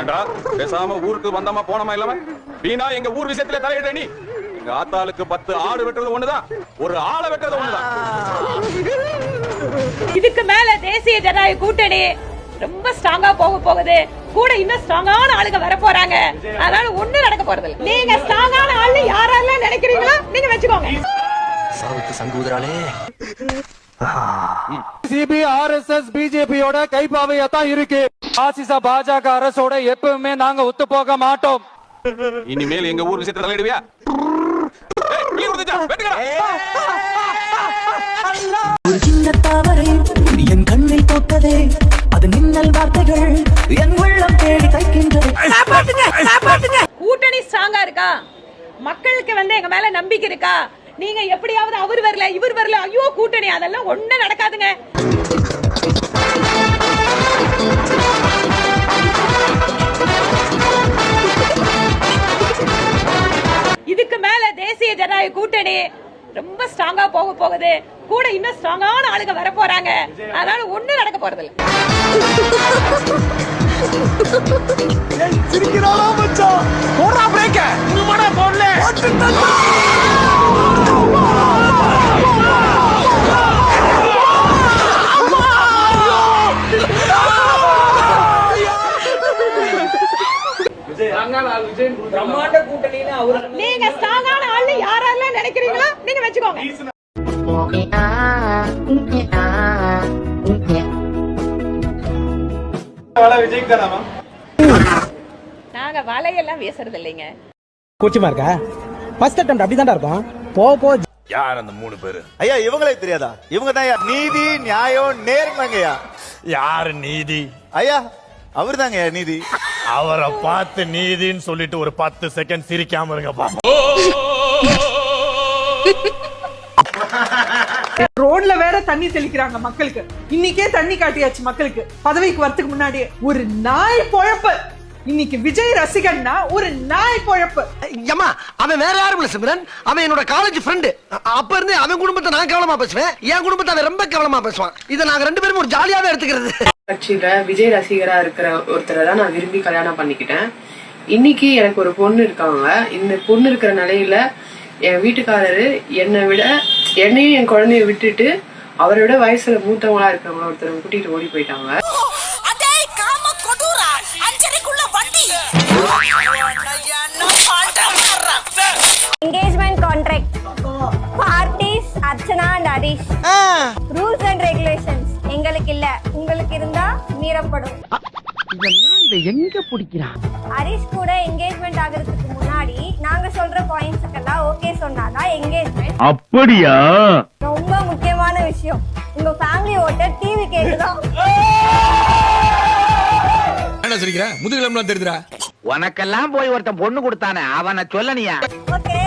ஏண்டா பேசாம ஊருக்கு வந்தமா போனமா இல்லாம? வீணா எங்க ஊர் விஷயத்துல தலையிட நீ? எங்க ஆத்தாளுக்கு பத்து ஆடு வெட்டுறது ஒண்ணுதான். ஒரு ஆளை வெட்டுறது ஒண்ணுதான். இதுக்கு மேல தேசிய ஜனநாயக கூட்டணி ரொம்ப ஸ்ட்ராங்கா போக போகுது. கூட இன்னும் ஸ்ட்ராங்கான ஆளுங்க வர போறாங்க. அதனால ஒண்ணு நடக்க போறது இல்ல. நீங்க ஸ்ட்ராங்கான ஆளு யாரெல்லாம் நினைக்கிறீங்களோ நீங்க வச்சுக்கோங்க. சாவுக்கு சங்கூதுறாளே சிபி ஆர்எஸ்எஸ் பிஜேபியோட கைப்பாவையா தான் இருக்கு. பாசிச பாஜக அரசோட எப்பவுமே நாங்க ஒத்து போக மாட்டோம். இனிமேல் எங்க ஊர் விஷயத்துல தலையிடுவியா. ஒரு சின்ன தாவரை என் கண்ணில் போட்டதே அது மின்னல் வார்த்தைகள் என் உள்ளம் தேடி தைக்கின்றது. கூட்டணி ஸ்ட்ராங்கா இருக்கா? மக்களுக்கு வந்து எங்க மேல நம்பிக்கை இருக்கா? நீங்க எப்படியாவது அவர் வரல இவர் வரல ஐயோ கூட்டணி அதெல்லாம் ஒண்ணு நடக்காதுங்க. இதுக்கு மேல தேசிய ஜனநாயக கூட்டணி ரொம்ப ஸ்ட்ராங்கா போக போகுது. கூட இன்னும் ஸ்ட்ராங்கான ஆளுங்க வர போறாங்க. அதனால ஒண்ணு நடக்க போறது இல்ல நீங்க ஸ்ட்ராங்கான ஆளு யாரெல்லாம் நினைக்கிறீங்களோ நீங்க வச்சுக்கோங்க. நாங்க வலையெல்லாம் வீசுறது இல்லைங்க கூச்சமா இருக்கா? ஃபர்ஸ்ட் அட்டம் அப்படிதான்டா இருக்கும். போ போ. யார் அந்த மூணு பேரு? ஐயா இவங்களே தெரியாதா? இவங்க தான் நீதி நியாயம் நேர்மைங்கய்யா. யார் நீதி? ஐயா அவர் தாங்க நீதி. அவரை பார்த்து நீதின்னு சொல்லிட்டு ஒரு பத்து செகண்ட் சிரிக்காம இருங்க பாப்போம். ரோட்ல வேற தண்ணி தெளிக்கிறாங்க மக்களுக்கு. இன்னைக்கே தண்ணி காட்டியாச்சு மக்களுக்கு. பதவிக்கு வரதுக்கு முன்னாடியே. ஒரு நாய் பொழப்பு. இன்னைக்கு விஜய் ரசிகன்னா ஒரு நாய் பொழப்பு. ஏமா அவன் வேற யாரும் இல்ல சிம்ரன். அவன் என்னோட காலேஜ் ஃப்ரெண்டு அப்ப இருந்து அவன் குடும்பத்தை நான் கவனமா பேசுவேன். என் குடும்பத்தை அவன் ரொம்ப கவனமா பேசுவான். இதை நாங்க ரெண்டு பேரும் ஒரு ஜாலியாவே எடுத்துக்கிறது. கட்சியில விஜய் ரசிகரா இருக்கிற ஒருத்தரை தான் நான் விரும்பி கல்யாணம் பண்ணிக்கிட்டேன். இன்னைக்கு எனக்கு ஒரு பொண்ணு இருக்காங்க. இந்த பொண்ணு இருக்கிற நிலையில என் வீட்டுக்காரரு என்னை விட என்னையும் என் குழந்தைய விட்டுட்டு அவரை விட வயசுல மூத்தவங்களா இருக்கிறவங்க ஒருத்தர் கூட்டிட்டு ஓடி போயிட்டாங்க. engagement contract. Parties Archana and Harish rules and regulations எங்களுக்கு இல்ல. உங்களுக்கு இருந்தா மீறப்படும். எங்க பிடிக்கிறான் ஹரிஷ் கூட என்கேஜ்மெண்ட் ஆகிறதுக்கு முன்னாடி நாங்க சொல்ற பாயிண்ட்ஸ்க்கெல்லாம் ஓகே சொன்னாதான் என்கேஜ்மெண்ட் அப்படியா? ரொம்ப முக்கியமான விஷயம். உங்க ஃபேமிலி ஓட்ட டிவி கேக்குதான் என்ன சொல்லிக்கிற முதுகிழம்புலாம் தெரியுதுடா. உனக்கெல்லாம் போய் ஒருத்தன் பொண்ணு கொடுத்தானே அவனை சொல்லனியா ஓகே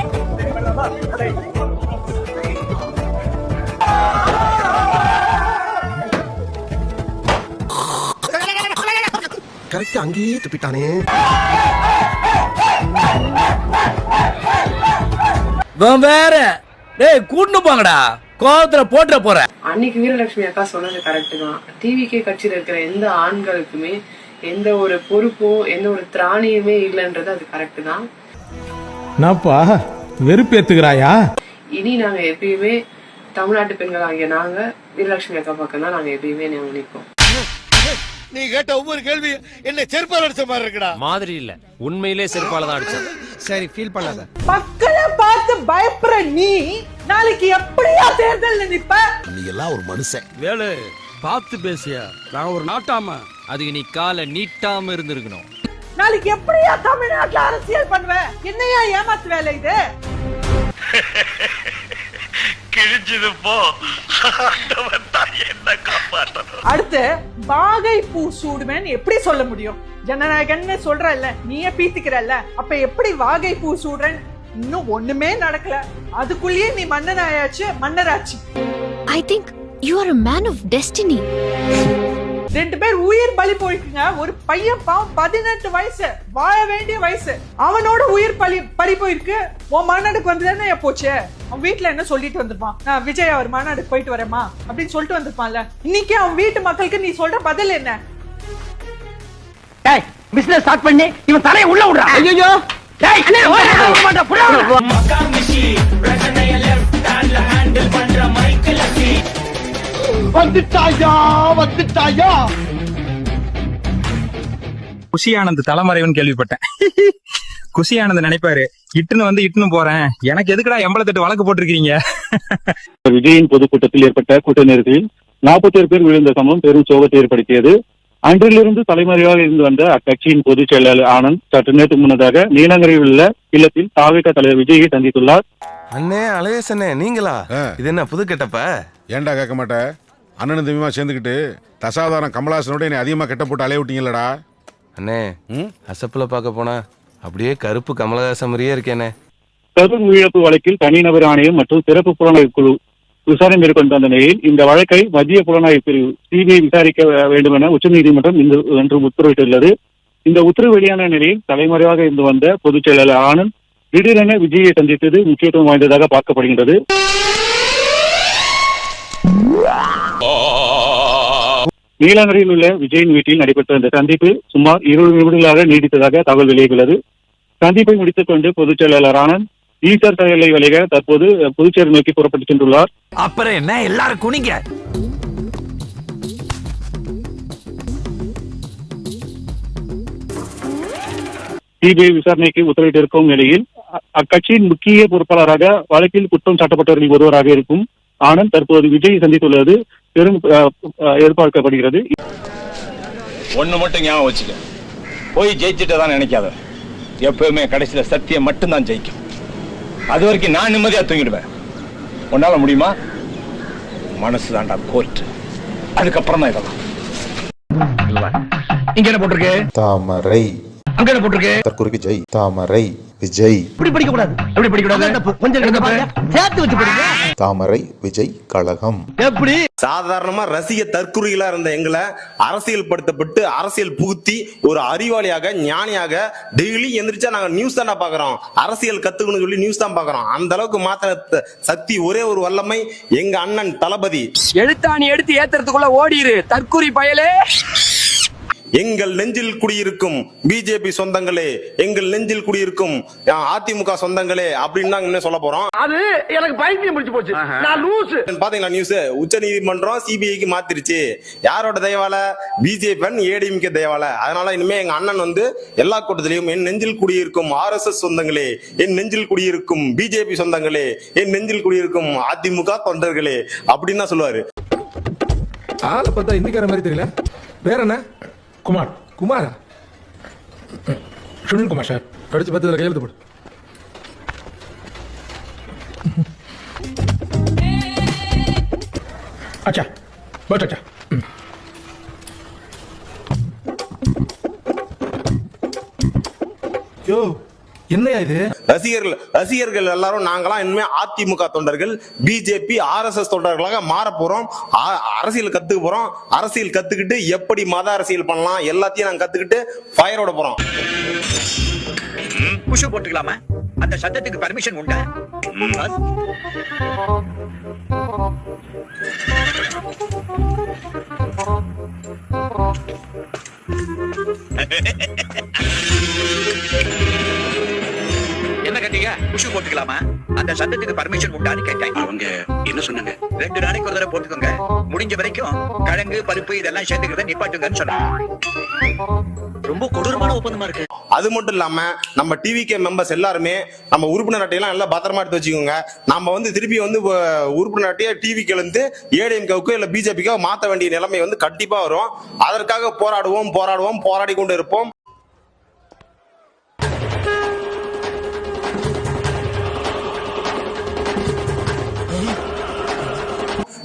கரெக்ட் அங்கேயே துப்பிட்டானே. வேற. டேய் கூட்டு போங்கடா. கோவத்துல போட்டுற போற. அன்னைக்கு வீரலட்சுமி அக்கா சொன்னது கரெக்ட் தான். டிவிகே கட்சியில இருக்கிற எந்த ஆண்களுக்குமே எந்த ஒரு பொறுப்பும் எந்த ஒரு திராணியுமே இல்லைன்றது அது கரெக்ட் தான். என்னப்பா வெறுப்பேத்துக்கிறாயா இனி நாங்க எப்பயுமே தமிழ்நாட்டு பெண்கள் ஆகிய நாங்க வீரலட்சுமி அக்கா பக்கம் தான் நாங்க எப்பயுமே நிற்போம் நீ கேட்ட ஒவ்வொரு கேள்வி என்ன செருப்பால் அடிச்ச மாதிரி இருக்குடா. மாதிரி இல்ல. உண்மையிலே செருப்பால தான் அடிச்சேன். சரி ஃபீல் பண்ணாத. மக்களை பார்த்து பயப்படுற நீ நாளைக்கு எப்படியா தேர்தல் நிப்ப? நீ எல்லாம் ஒரு மனுஷன். வேலு பார்த்து பேசியா? நான் ஒரு நாட்டாம. அதுக்கு நீ காலை நீட்டாம இருந்திருக்கணும். நாளைக்கு எப்படியா தமிழ்நாட்டுல அரசியல் பண்ணுவ? என்னையா ஏமாத்து வேலை இது? கிழிஞ்சது போ. என்ன காப்பாற்றணும் அடுத்து பாகை பூ சூடுவேன் எப்படி சொல்ல முடியும்? ஜனநாயகன்னு சொல்றல்ல நீயே பீத்திக்கிறல்ல அப்ப எப்படி வாகை பூ சூடுறேன் இன்னும் ஒண்ணுமே நடக்கல. அதுக்குள்ளேயே நீ மன்னனாயாச்சு மன்னராச்சு. I think you are a man of destiny ரெண்டு பேர் உயிர் பலி போயிருக்குங்க ஒரு பையன் பாவம் பதினெட்டு வயசு. வாழ வேண்டிய வயசு. அவனோட உயிர் பலி பறி போயிருக்கு. உன் மாநாடுக்கு வந்து போச்சு? அவன் வீட்டுல என்ன சொல்லிட்டு வந்திருப்பான்? நான் விஜய் அவர் மாநாடுக்கு போயிட்டு வரேமா அப்படின்னு சொல்லிட்டு வந்திருப்பான்ல. இன்னைக்கு அவன் வீட்டு மக்களுக்கு நீ சொல்ற பதில் என்ன? பிசினஸ் ஸ்டார்ட் பண்ணி இவன் தலையை உள்ள விடுறான் ஐயோ வந்துட்டாயா வந்துட்டாயா? குஷி ஆனந்த் தலைமறைவுன்னு கேள்விப்பட்டேன். குஷி ஆனந்த் நினைப்பாரு இட்டுன்னு வந்து இட்டுன்னு போறேன். எனக்கு எதுக்குடா எண்பத்தெட்டு வழக்கு போட்டிருக்கீங்க விஜயின் பொதுக்கூட்டத்தில் ஏற்பட்ட கூட்ட நாற்பத்தி ஏழு பேர் விழுந்த சம்பவம் பெரும் சோகத்தை ஏற்படுத்தியது. அன்றிலிருந்து தலைமறைவாக இருந்து வந்த அக்கட்சியின் பொதுச் செயலாளர் ஆனந்த் சற்று நேற்று முன்னதாக நீலங்கரையில் உள்ள இல்லத்தில் தாவேக தலைவர் விஜயை சந்தித்துள்ளார். அண்ணே அழகேசண்ணே நீங்களா? இது என்ன புது கெட்டப்ப ஏன்டா கேட்க மாட்டேன் அண்ணன் தம்பிமா சேர்ந்துக்கிட்டு தசாவதாரம் கமலாசனோட என்னை அதிகமா கெட்ட போட்டு அலைய விட்டீங்களடா அண்ணே அசப்புல பார்க்க போனா அப்படியே கருப்பு கமலஹாசன் மாதிரியே இருக்கேனே கரூர் உயிரிழப்பு வழக்கில் தனிநபர் ஆணையம் மற்றும் சிறப்பு புலனாய்வு குழு விசாரணை மேற்கொண்டு வந்த நிலையில் இந்த வழக்கை மத்திய புலனாய்வு பிரிவு சிபிஐ விசாரிக்க வேண்டும் என உச்சநீதிமன்றம் இன்று இன்று உத்தரவிட்டுள்ளது. இந்த உத்தரவு வெளியான நிலையில் தலைமறைவாக இருந்து வந்த பொதுச் செயலாளர் ஆனந்த் திடீரென விஜயை சந்தித்தது முக்கியத்துவம் வாய்ந்ததாக பார்க்கப்படுகின்றது. நீலங்கரையில் உள்ள விஜயின் வீட்டில் நடைபெற்ற இந்த சந்திப்பு சுமார் இருபது நிமிடங்களாக நீடித்ததாக தகவல் வெளியாகிறது சந்திப்பை முடித்துக் கொண்டு பொதுச் செயலாளர் ஆனந்த் ஈஸ்டர் செயலை வழிக தற்போது புதுச்சேரி நோக்கி புறப்பட்டு சென்றுள்ளார். அப்புறம் என்ன? எல்லாரும் குனிங்க. சிபிஐ விசாரணைக்கு உத்தரவிட்டிருக்கும் நிலையில் அக்கட்சியின் முக்கிய பொறுப்பாளராக வழக்கில் குற்றம் சாட்டப்பட்டவர்களில் ஒருவராக இருக்கும் ஆனந்த் தற்போது விஜய் சந்தித்துள்ளது. பெரும் எதிர்பார்க்கப்படுகிறது. ஒண்ணு மட்டும் ஞாபகம் வச்சுக்க. போய் ஜெயிச்சுட்டு தான் நினைக்காத. எப்பவுமே கடைசியில சத்தியம் மட்டும்தான் ஜெயிக்கும். அது வரைக்கும் நான் நிம்மதியா தூங்கிடுவேன். உன்னால முடியுமா? மனசு தாண்டா கோர்ட் அதுக்கப்புறம் தான் இதெல்லாம். இங்க என்ன போட்டிருக்கு? தாமரை. அங்க என்ன போட்டிருக்கு? தற்குறிக்கு ஜெய். தாமரை விஜய். இப்படி படிக்க கூடாது எப்படி படிக்க கூடாது கொஞ்சம் சேர்த்து வச்சு படிங்க. தாமரை விஜய் கழகம். எப்படி? சாதாரணமா ரசிக தற்குறிகளா இருந்த எங்களை அரசியல் படுத்தப்பட்டு அரசியல் புகுத்தி ஒரு அறிவாளியாக ஞானியாக டெய்லி எந்திரிச்சா நாங்க நியூஸ் தானே பாக்குறோம். அரசியல் கத்துக்கணும் சொல்லி நியூஸ் தான் பாக்குறோம். அந்த அளவுக்கு மாத்திர சக்தி ஒரே ஒரு வல்லமை எங்க அண்ணன் தளபதி. எழுத்தாணி எடுத்து ஏத்துறதுக்குள்ள ஓடிரு. தற்குறி பயலே. எங்கள் நெஞ்சில் குடியிருக்கும் பிஜேபி சொந்தங்களே எங்கள் நெஞ்சில் குடியிருக்கும் அதிமுக சொந்தங்களே அப்படின்னு தான் சொல்ல போறோம். அது எனக்கு பைத்தியம் முடிச்சு போச்சு. நான் லூஸ் பாத்தீங்களா நியூஸ் உச்ச நீதிமன்றம் சிபிஐக்கு மாத்திருச்சு. யாரோட தயவால? BJP ADMK தயவால. அதனால இனிமே எங்க அண்ணன் வந்து எல்லா கூட்டத்திலையும் என் நெஞ்சில் குடியிருக்கும் ஆர் எஸ் எஸ் சொந்தங்களே என் நெஞ்சில் குடியிருக்கும் பிஜேபி சொந்தங்களே என் நெஞ்சில் குடியிருக்கும் அதிமுக தொண்டர்களே அப்படின்னு தான் சொல்லுவாரு. ஆளை பார்த்தா இந்திக்கார மாதிரி தெரியல. வேற என்ன? குமார். குமாரா? சுனில் குமார் சார். படிச்சு பத்து கையெழுத்து போடு. அச்சா பட் அச்சா. யோ என்னையா இது? ரசிகர்கள் ரசிகர்கள் எல்லாரும் நாங்களாம் இனிமே அதிமுக தொண்டர்கள் பிஜேபி ஆர்எஸ்எஸ் தொண்டர்களாக மாற போறோம். அரசியல் கத்துக்க போறோம். அரசியல் கத்துக்கிட்டு எப்படி மத அரசியல் பண்ணலாம் எல்லாத்தையும் நாங்க கத்துக்கிட்டு ஃபயரோட போறோம். புஷ் போட்டுக்கலாமா. அந்த சத்தத்துக்கு பர்மிஷன் உண்டா? என்ன கேட்டீங்க புஷ் போட்டுக்கலாமா? அந்த சத்தத்துக்கு பர்மிஷன் உண்டான்னு கேட்டேன். அவங்க என்ன சொன்னாங்க? ரெண்டு நாளைக்கு ஒரு தடவை போட்டுக்கோங்க. முடிஞ்ச வரைக்கும் கிழங்கு பருப்பு இதெல்லாம் சேர்த்துக்கிறத நிப்பாட்டுங்கன்னு சொன்னாங்க. ரொம்ப கொடூரமான ஒப்பந்தமா இருக்கு. அது மட்டும் இல்லாம நம்ம டிவிகே மெம்பர்ஸ் எல்லாருமே நம்ம உறுப்பினர் அட்டையெல்லாம் நல்லா பத்திரமா எடுத்து வச்சுக்கோங்க. நம்ம வந்து திருப்பி வந்து உறுப்பினர் அட்டையை டிவிக்கு இருந்து ஏடிஎம்கேவுக்கு இல்ல பிஜேபிக்கோ மாத்த வேண்டிய நிலைமை வந்து கண்டிப்பா வரும். அதற்காக போராடுவோம் போராடுவோம் போராடி கொண்டு இருப்போம்.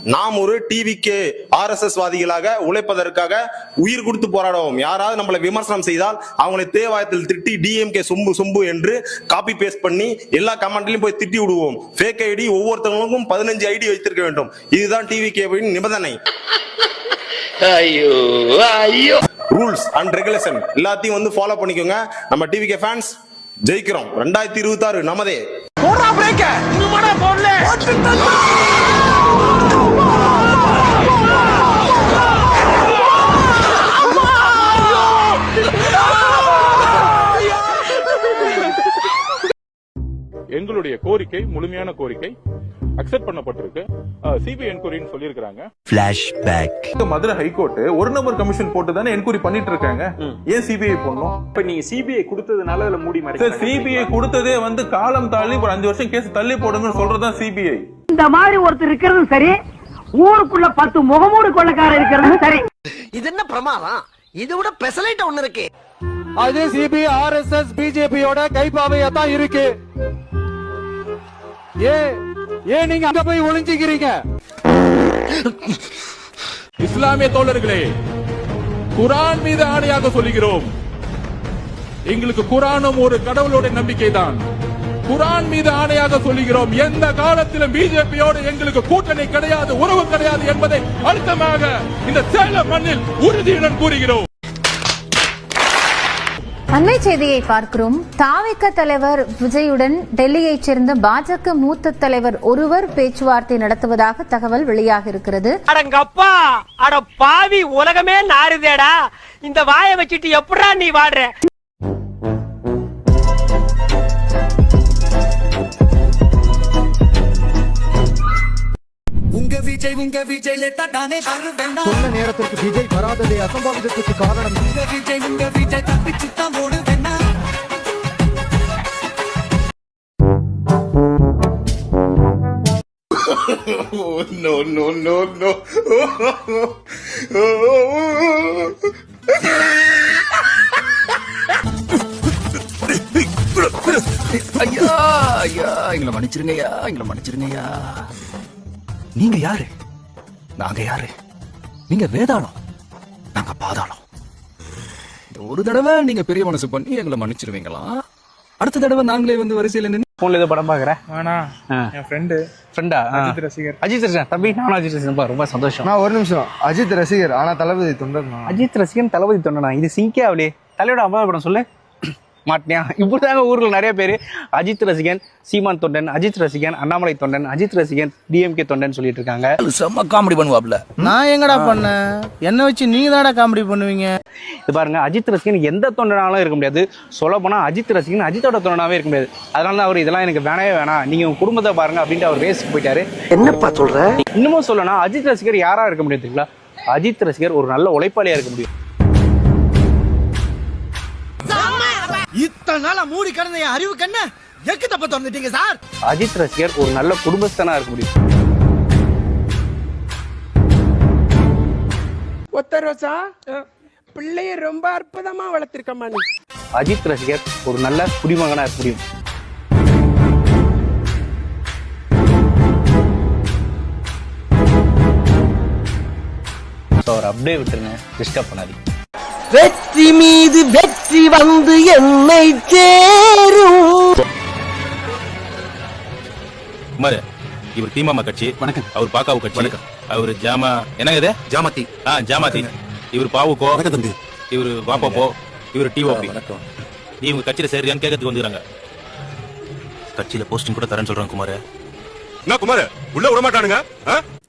நாம் ஒரு டிவிக்கு ஆர்எஸ்எஸ் வாதிகளாக உழைப்பதற்காக உயிர் கொடுத்து போராடுவோம். யாராவது நம்மளை விமர்சனம் செய்தால் அவங்களை தேவாயத்தில் திட்டி டிஎம்கே சொம்பு சொம்பு என்று காப்பி பேஸ்ட் பண்ணி எல்லா கமெண்ட்லயும் போய் திட்டி விடுவோம். ஃபேக் ஐடி ஒவ்வொருத்தவங்களுக்கும் பதினஞ்சு ஐடி வைத்திருக்க வேண்டும். இதுதான் டிவி கேவின் நிபந்தனை. ஐயோ ஐயோ. ரூல்ஸ் அண்ட் ரெகுலேஷன் எல்லாத்தையும் வந்து ஃபாலோ பண்ணிக்கோங்க. நம்ம டிவிகே ஃபேன்ஸ் ஜெயிக்கிறோம். ரெண்டாயிரத்தி இருபத்தி ஆறு நமதே எங்களுடைய கோரிக்கை முழுமையான கோரிக்கை அக்செப்ட் பண்ணப்பட்டிருக்கு. சிபிஐ என்கொயரின்னு சொல்லியிருக்கிறாங்க. மதுரை ஹைகோர்ட் ஒரு நம்பர் கமிஷன் போட்டு தானே என்கொயரி பண்ணிட்டு இருக்காங்க ஏன் சிபிஐ போடணும்? இப்ப நீங்க சிபிஐ கொடுத்ததுனால அதுல மூடி சார் சிபிஐ கொடுத்ததே வந்து காலம் தள்ளி ஒரு அஞ்சு வருஷம் கேஸ் தள்ளி போடுங்கன்னு சொல்றதுதான் சிபிஐ இந்த மாதிரி ஒருத்தர் இருக்கிறதும் சரி ஊருக்குள்ள பத்து முகமூடு கொள்ளக்காரர் இருக்கிறதும் சரி. இது என்ன பிரமாதம்? இது விட பெசலைட் ஒண்ணு இருக்கு. அது சிபிஐ ஆர்எஸ்எஸ் பிஜேபியோட கைப்பாவையா தான் இருக்கு. ஏ ஏன் நீங்க அங்க போய் ஒளிஞ்சுக்கிறீங்க. இஸ்லாமிய தோழர்களே குரான் மீது ஆணையாக சொல்லுகிறோம். எங்களுக்கு குரானும் ஒரு கடவுளோட நம்பிக்கை தான் குரான் மீது ஆணையாக சொல்லுகிறோம். எந்த காலத்திலும் பிஜேபியோடு எங்களுக்கு கூட்டணி கிடையாது உறவு கிடையாது என்பதை அழுத்தமாக இந்த சேலம் மண்ணில் உறுதியுடன் கூறுகிறோம். அண்மை செய்தியை பார்க்கிறோம். தாவிக தலைவர் விஜயுடன் டெல்லியைச் சேர்ந்த பாஜக மூத்த தலைவர் ஒருவர் பேச்சுவார்த்தை நடத்துவதாக தகவல் வெளியாக இருக்கிறது. அடங்கப்பா! அட பாவி உலகமே நாறுதேடா. இந்த வாயை வச்சுட்டு எப்படா நீ வாடுற? உங்க விஜய் உங்க விஜய் தானே சொன்ன நேரத்திற்கு விஜய் வராததே அசம்பாவிதத்துக்கு காரணம். உங்க விஜய் உங்க விஜய் தப்பிச்சு தான் ஓடுவேன் நோ நோ நோ நோ ஐயா ஐயா எங்களை மன்னிச்சிருங்கய்யா எங்களை மன்னிச்சிருங்கய்யா. நீங்க யாரு? நாங்க யாரு? நீங்க வேதாளம் நாங்க பாதாளம். இந்த ஒரு தடவை நீங்க பெரிய மனசு பண்ணி எங்களை மன்னிச்சிருவீங்களா? அடுத்த தடவை நாங்களே வந்து வரிசையில நின்று போன்ல ஏதோ படம் பாக்குறேன் வேணா என் ஃப்ரெண்டு ஃப்ரெண்டா அஜித் ரசிகர். அஜித் ரசிகர். தம்பி நானும் அஜித் ரசிகர். ரொம்ப சந்தோஷம். நான் ஒரு நிமிஷம். அஜித் ரசிகர் ஆனா தளபதி தொண்டர் அஜித் ரசிகன் தளபதி தொண்டனா? இது சிங்கே அவளே தலையோட அம்மா படம் சொல்லு. மாட்டியா இப்படிதாங்க ஊர்ல நிறைய பேர். அஜித் ரசிகன் சீமான் தொண்டன் அஜித் ரசிகன் அண்ணாமலை தொண்டன் அஜித் ரசிகன் டிஎம்கே தொண்டன் சொல்லிட்டு இருக்காங்க. செம்ம காமெடி பண்ணுவாப்ல. நான் எங்கடா பண்ணேன்? என்ன வச்சு நீங்க தானடா காமெடி பண்ணுவீங்க? இது பாருங்க அஜித் ரசிகன் எந்த தொண்டனாலும் இருக்க முடியாது. சொல்ல போனா அஜித் ரசிகன் அஜித்தோட தொண்டனாவே இருக்க முடியாது. அதனால தான் அவர் இதெல்லாம் எனக்கு வேணவே வேணாம். நீங்க உங்க குடும்பத்தை பாருங்க அப்படின்ட்டு அவர் ரேஸ்க்கு போயிட்டாரு. என்னப்பா சொல்ற? இன்னமும் சொல்லனா அஜித் ரசிகர் யாரா இருக்க முடியும் தெரியுங்களா? அஜித் ரசிகர் ஒரு நல்ல உழைப்பாளியா இருக்க முடியும். இத்தனை நாளா மூடி கிடந்த என் அறிவு கண்ண எக்கு தப்ப திறந்துட்டீங்க சார். அஜித் ரசிகர் ஒரு நல்ல குடும்பஸ்தனா இருக்க முடியும். ஒத்த ரோசா பிள்ளைய ரொம்ப அற்புதமா வளர்த்திருக்கம்மா நீ. அஜித் ரசிகர் ஒரு நல்ல குடிமகனா இருக்க முடியும். அவர் அப்படியே விட்டுருங்க டிஸ்டர்ப் பண்ணாதீங்க. வெற்றி மீது வெற்றி வந்து என்னை சேரும் குமார் இவர் தீமாமா கட்சி. வணக்கம். அவர் பாக்காவு கட்சி. வணக்கம். அவர் ஜாமா என்னங்க இது? ஜாமத்தி. ஆ ஜாமாத்தி. இவர் பாவுக்கோ. வணக்கம் தம்பி. இவர் பாப்பாப்போ இவர் டிஓபி. வணக்கம். நீ உங்க கட்சியில சரியான்னு கேட்கறதுக்கு வந்துறாங்க கட்சியில போஸ்டிங் கூட தரேன்னு சொல்றாங்க குமார். என்ன குமார்? உள்ள விட மாட்டானுங்க